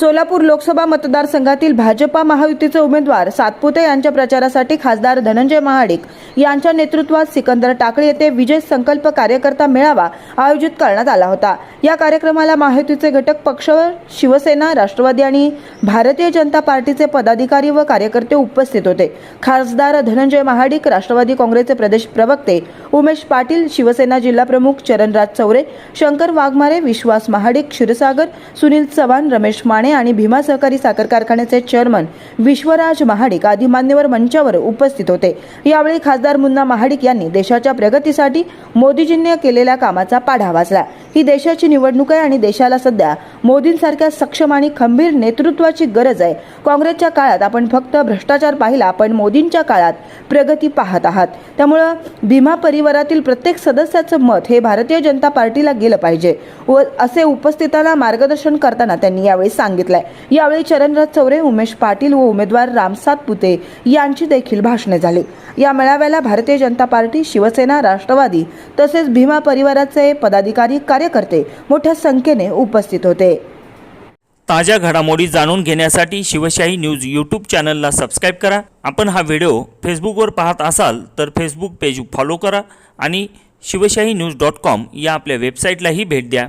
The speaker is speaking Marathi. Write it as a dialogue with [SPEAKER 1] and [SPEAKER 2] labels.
[SPEAKER 1] सोलापूर लोकसभा मतदारसंघातील भाजपा महायुतीचे उमेदवार सातपुते यांच्या प्रचारासाठी खासदार धनंजय महाडिक यांच्या नेतृत्वात सिकंदर टाकळे येथे विजय संकल्प कार्यकर्ता मेळावा आयोजित करण्यात आला होता. या कार्यक्रमाला महायुतीचे घटक पक्ष शिवसेना राष्ट्रवादी आणि भारतीय जनता पार्टीचे पदाधिकारी व कार्यकर्ते उपस्थित होते. खासदार धनंजय महाडिक राष्ट्रवादी काँग्रेसचे प्रदेश प्रवक्ते उमेश पाटील शिवसेना जिल्हाप्रमुख चरणराज चौरे शंकर वाघमारे विश्वास महाडिक क्षीरसागर सुनील चव्हाण रमेश माने आणि भीमा सहकारी साखर कारखान्याचे चेअरमन विश्वराज महाडिक आदी मान्यवर मंचावर उपस्थित होते. यावेळी खासदार मुन्ना महाडिक यांनी देशाच्या प्रगतीसाठी मोदीजींनी केलेल्या कामाचा पाढा वाचला. ही देशाची निवडणूक आहे आणि देशाला सध्या मोदींसारख्या सक्षम आणि खंबीर नेतृत्वाची गरज आहे. काँग्रेसच्या काळात आपण फक्त भ्रष्टाचार पाहिला पण मोदींच्या काळात प्रगती पाहत आहात. त्यामुळं भीमा परिवारातील प्रत्येक सदस्याचं मत हे भारतीय जनता पार्टीला गेलं पाहिजे व असे उपस्थितांना मार्गदर्शन करताना त्यांनी यावेळी सांगितलंय. यावेळी चरणराज चौरे उमेश पाटील व उमेदवार रामसात पुते यांची देखील भाषणे झाली. या मेळाव्याला भारतीय जनता पार्टी शिवसेना राष्ट्रवादी तसेच भीमा परिवाराचे पदाधिकारी कार्यकर्ते मोठ्या संख्येने उपस्थित होते.
[SPEAKER 2] ताज्या घडामोडी जाणून घेण्यासाठी शिवशाही न्यूज यूट्यूब चॅनलला सबस्क्राईब करा. आपण हा व्हिडिओ फेसबुकवर पाहत असाल तर फेसबुक पेज फॉलो करा आणि शिवशाही न्यूज डॉट कॉम या आपल्या वेबसाईटलाही भेट द्या.